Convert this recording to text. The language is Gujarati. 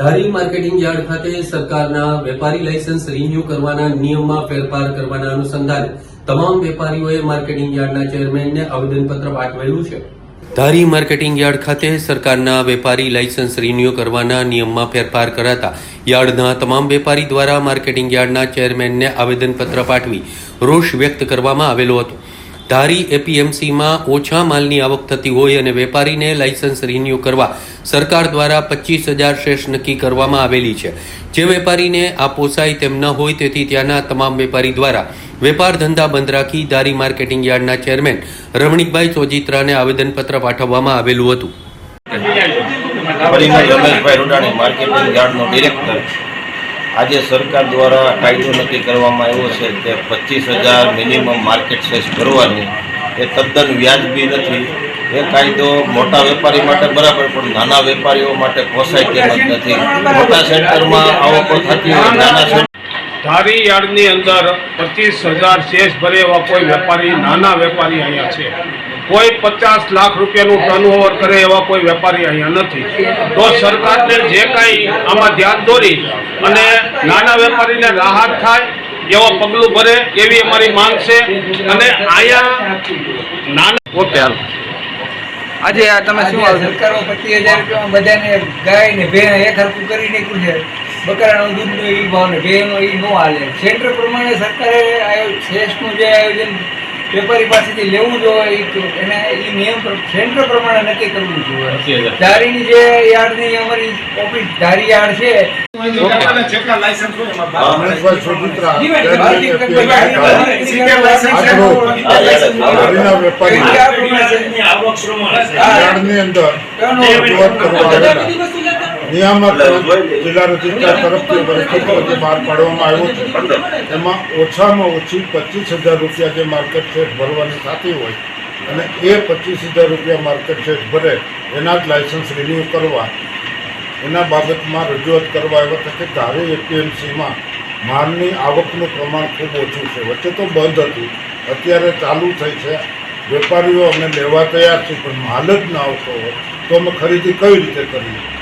ધારી માર્કેટિંગ યાર્ડ ખાતે સરકારના વેપારી લાયસન્સ રિન્યુ કરવાના નિયમમાં ફેરફાર કરવાના અનુસંધાને તમામ વેપારીઓએ માર્કેટિંગ યાર્ડના ચેરમેનને આવેદનપત્ર પાઠવેલું છે. ધારી માર્કેટિંગ યાર્ડ ખાતે સરકારના વેપારી લાયસન્સ રિન્યુ કરવાના નિયમમાં ફેરફાર કરાતા યાર્ડના તમામ વેપારી દ્વારા માર્કેટિંગ યાર્ડના ચેરમેનને આવેદનપત્ર પાઠવી રોષ વ્યક્ત કરવામાં આવેલો હતો. ધારી એપીએમસીમાં ઓછા માલની આવક થતી હોય અને વેપારીને લાયસન્સ રિન્યુ કરવા સરકાર દ્વારા પચીસ હજાર શેષ નક્કી કરવામાં આવેલી છે. જે વેપારીને આ પોસાય તેમ ન હોય તેથી ત્યાંના તમામ વેપારી દ્વારા વેપાર ધંધા બંધ રાખી ધારી માર્કેટિંગ યાર્ડના ચેરમેન રમણીકભાઈ ચોજિત્રાને આવેદનપત્ર પાઠવવામાં આવેલું હતું. માર્કેટિંગ યાર્ડનો ડિરેક્ટર. આજે સરકાર દ્વારા કાયદો નક્કી કરવામાં આવ્યો છે કે પચીસ હજાર મિનિમમ માર્કેટ સેસ ભરવાની. એ તદ્દન વ્યાજબી નથી. એ કાયદો મોટા વેપારી માટે બરાબર, પણ નાના વેપારીઓ માટે પોસાય તેમ નથી. મોટા સેન્ટરમાં આવકો થતી હોય, નાના ધારી યાર્ડની અંદર પચીસ હજાર શેષ ભરે એવા કોઈ વેપારી, નાના વેપારી અહીંયા છે. કોઈ પચાસ લાખ રૂપિયાનું ટર્નઓવર કરે એવા કોઈ વેપારી અહીંયા નથી. તો સરકારને જે કાંઈ આમાં ધ્યાન દોરી અને નાના વેપારીને રાહત થાય એવા પગલું ભરે એવી અમારી માંગ છે. અને આયા નાના હાલો. આજે આ તમે શું સરકારો પચીસ હજાર રૂપિયામાં બધાને ગાય ને ભેણ એક હરકું કરી નાખ્યું છે. બકરાનો દૂધનો એ ભાવ ને ભેણનો એ ન હાલે. સેન્ટર પ્રમાણે સરકારે આયો- શેષનું જે આયોજન વેપારી પાસેથી લેવું જોઈએ એને એ નિયમ પ્ર- સેન્ટર પ્રમાણે નક્કી કરવું જોઈએ. ધારીની જે યાર્ડની અમારી ઓફિસ ધારી યાર્ડ છે વેપારી. અંદર નિયામક જિલ્લા રજિસ્ટ્રાર તરફથી પરિસ્થિતિ બહાર પાડવામાં આવ્યો છે. એમાં ઓછામાં ઓછી પચીસ હજાર રૂપિયા જે માર્કેટ શેર ભરવાની થતી હોય અને એ પચીસ હજાર રૂપિયા માર્કેટ શેર ભરે એના જ લાયસન્સ રિન્યૂ કરવા એના બાબતમાં રજૂઆત કરવા આવ્યા હતા કે ધારી એપીએમસીમાં માલની આવકનું પ્રમાણ ખૂબ ઓછું છે. વચ્ચે તો બંધ હતું. અત્યારે ચાલુ થઈ છે. વેપારીઓ અમે લેવા તૈયાર છે પણ માલ જ ના આવતો હોય તો અમે ખરીદી કઈ રીતે કરીએ?